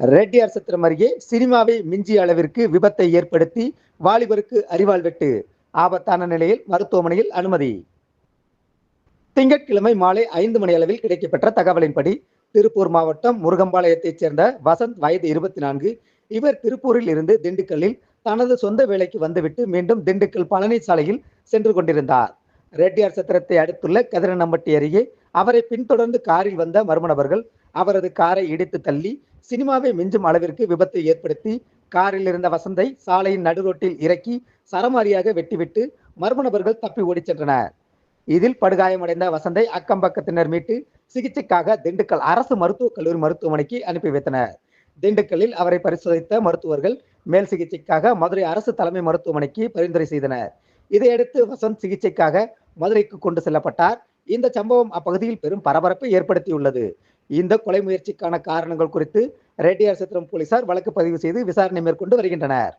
ரெட்டியார் சத்திரம் அருகே சினிமாவை மிஞ்சிய அளவிற்கு விபத்தை ஏற்படுத்தி வாலிபருக்கு அறிவால் வெட்டு. ஆபத்தான நிலையில் மருத்துவமனையில் அனுமதி. திங்கட்கிழமை மாலை ஐந்து மணி அளவில் கிடைக்கப்பெற்ற தகவலின்படி திருப்பூர் மாவட்டம் முருகம்பாளையத்தைச் சேர்ந்த வசந்த் வயது இருபத்தி நான்கு இவர் திருப்பூரில் இருந்து திண்டுக்கல்லில் தனது சொந்த வேலைக்கு வந்துவிட்டு மீண்டும் திண்டுக்கல் பழனி சாலையில் சென்று கொண்டிருந்தார். ரெட்டியார் சத்திரத்தை அடுத்துள்ள கதிரநம்பட்டி அருகே அவரை பின்தொடர்ந்து காரில் வந்த மர்ம நபர்கள் அவரது காரை இடித்து தள்ளி சினிமாவை மிஞ்சும் அளவிற்கு விபத்தை ஏற்படுத்தி காரில் இருந்த வசந்தை சாலையின் நடுரோட்டில் இறக்கி சரமாரியாக வெட்டிவிட்டு மர்ம நபர்கள் தப்பி ஓடிச் சென்றனர். இதில் படுகாயமடைந்த வசந்தை அக்கம் பக்கத்தினர் மீட்டு சிகிச்சைக்காக திண்டுக்கல் அரசு மருத்துவக் கல்லூரி மருத்துவமனைக்கு அனுப்பி வைத்தனர். திண்டுக்கல்லில் அவரை பரிசோதித்த மருத்துவர்கள் மேல் சிகிச்சைக்காக மதுரை அரசு தலைமை மருத்துவமனைக்கு பரிந்துரை செய்தனர். இதையடுத்து வசந்த் சிகிச்சைக்காக மதுரைக்கு கொண்டு செல்லப்பட்டார். இந்த சம்பவம் அப்பகுதியில் பெரும் பரபரப்பை ஏற்படுத்தியுள்ளது. இந்த கொலை முயற்சிக்கான காரணங்கள் குறித்து ரெட்டியார் சத்திரம் போலீசார் வழக்கு பதிவு செய்து விசாரணை மேற்கொண்டு வருகின்றனர்.